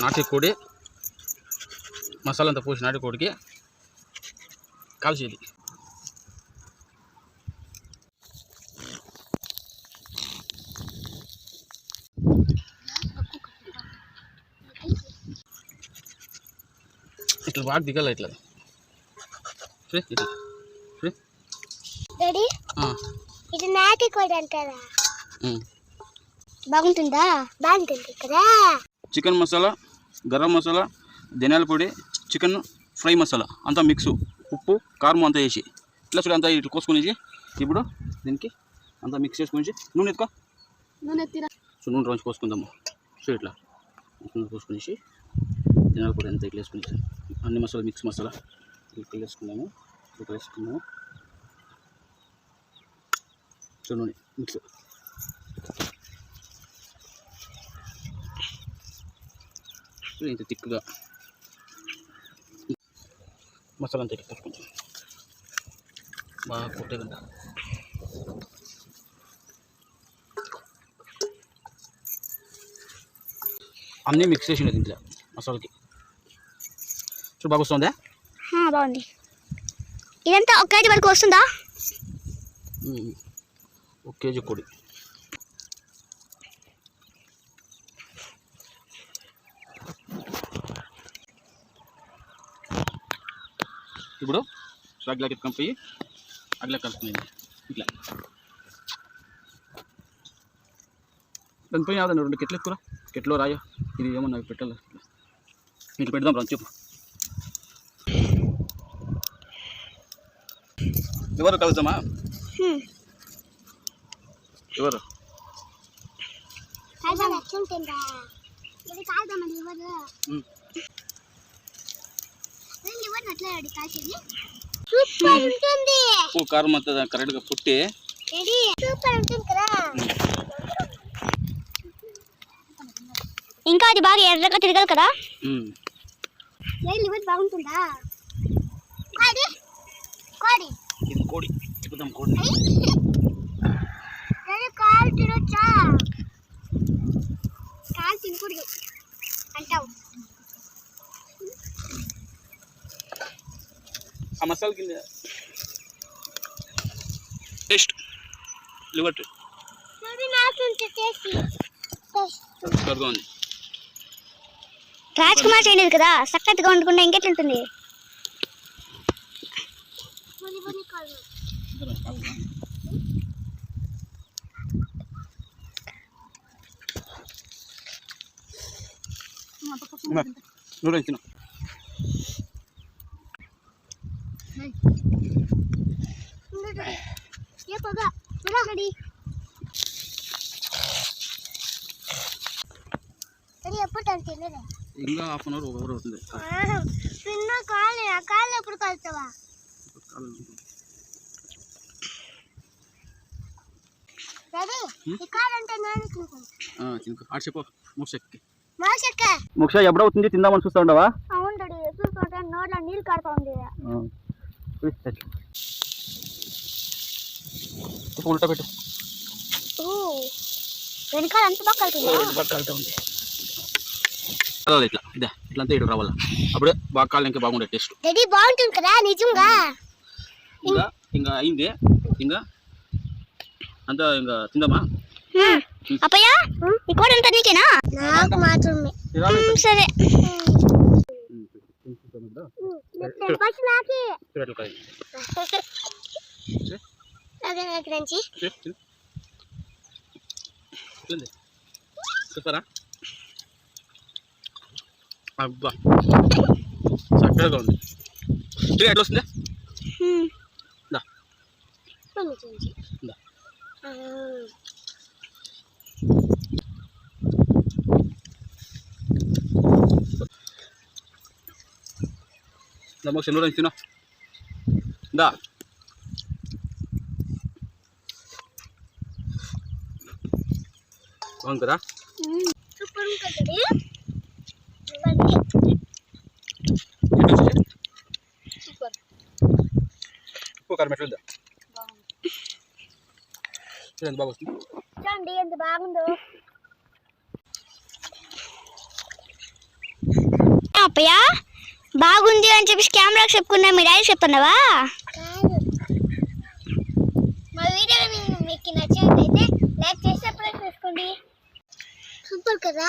నాటి కోడి మసాలా అంతా పోసి నాటి కోడికి కాల్చేది. ఇట్లా బాగా దిగాల ఇట్లా. ఇట్లా ఇది నాటి కోడి అంటారా. బాగుంటుందా? బాగుంటుంది కదా? చికెన్ మసాలా గరం మసాలా ధనియాల పొడి చికెన్ ఫ్రై మసాలా. అంతా మిక్స్. ఉప్పు కారం అంతా వేసి. ఇట్లా చూడు అంతా ఇట్లా కోసుకునేసి ఇప్పుడు దీనికి అంతా మిక్స్ చేసుకుని నూనె ఎత్తుకో. నూనె సో నూనె రోజు కోసుకుందాము. సో ఇట్లా. నూనె కోసుకునేసి ధనియాల పొడి అంతా ఇట్లా వేసుకునేసి అన్ని మసాలా మిక్స్ మసాలా ఇట్లా వేసుకున్నాము ఇట్లా వేసుకున్నాము సో నూనె మిక్స్. ఇంత తిక్కుగా మసాలా అంతా ఇట్లా కలుపుకుంటాం బాగా కొట్టేదంట అన్నీ మిక్స్ చేసిండు దీంట్లో మసాలాకి. చూడు బాగా వస్తుందా? బాగుంది. ఇదంతా ఒక కేజీ వరకు వస్తుందా. ఒక కేజీ కొడి. ఇప్పుడు అగ్లాకి ఎత్తుకొని పోయి అగ్లా కలుపుకునేది ఇట్లా. దాని పోయి రెండు కెట్లు ఎక్కువ కెట్లో రాయో. ఇది ఏమన్నా పెట్టాలి? ఇట్లా పెడదాం రా చెప్పు. ఎవరు కలుద్దామా? ఎవరు? కాల్దాం ఎట్లుంటుందా? ఇది కాల్దాం అది సూపర్ ఉంటుంది. ఉప్పు కారం అంతా కరెక్ట్గా పుట్టి. రెడీ. సూపర్ ఉంటుంది కదా. ఇంకా అది బాగా ఎర్రగా తిరగాలి కదా. లివర్ బాగుంటుందా? కోడి కోడి. ఇది కోడి. చెప్పుదాం కోడి. నేను కాలు తినొచ్చా? కాలు తినకూడదు. మసాలా కింద? టేస్ట్ లివర్ సూపర్గా ఉంది రాజ్ కుమార్ చేయలేదు కదా సక్కత్గా వండుకుంటే ఇంకెట్లుంటుంది తిను ఏ పదా రెడీ రెడీ ఎప్పుడు తను తినలే ఇంకా హాఫ్ అన్ అవర్ ఒక అవర్ అవుతుంది చిన్న కాలు ఆ కాళ్ళు ఎప్పుడు కలుతావా రెడీ ఈ కాలు అంటే నేను తినుకుంటా తినుకో ఆడ చెప్పు మోక్షకి మోసక్క మోక్ష ఎప్పుడవుతుంది తిందామని చూస్తా ఉండవా అవును రెడీ ఎప్పుడు పోతా నోట్లో నీళ్ళు కాడుతా ఉంది ఉల్టా పెట్టు. వెనకాల అంత ఉంది. ఇట్లా ఇదే ఇట్లా అంతా ఇటు రావాలా? అప్పుడే బాగా ఇంకా బాగుండే టేస్ట్. రెడీ బాగుంటుంది కదా నిజంగా? ఇంకా ఇంకా అయింది. ఇంకా? అంతా ఇంకా తిందామా? అప్పయ్య కోడి అంతా నీకేనా? నాకు మాత్రమే సరే. అదే నాకు నుంచి చూస్తారా అబ్బా చక్కగా ఉంది ఇది ఎట్లా వస్తుందా దా దా దా మోక్ష నూరు తినో దా బాగుంది కదా ఉప్పు కారం ఎట్లా చూడండి బాగా వస్తుంది చూడండి ఎంత బాగుందో అప్పయ్య బాగుంది అని చెప్పి కెమెరాకి చెప్పుకున్నా మీ డాడీ చెప్తున్నావా? మా వీడియో మీకు నచ్చినట్లయితే లైక్ చేసి సబ్స్క్రైబ్ చేసుకోండి. సూపర్ కదా?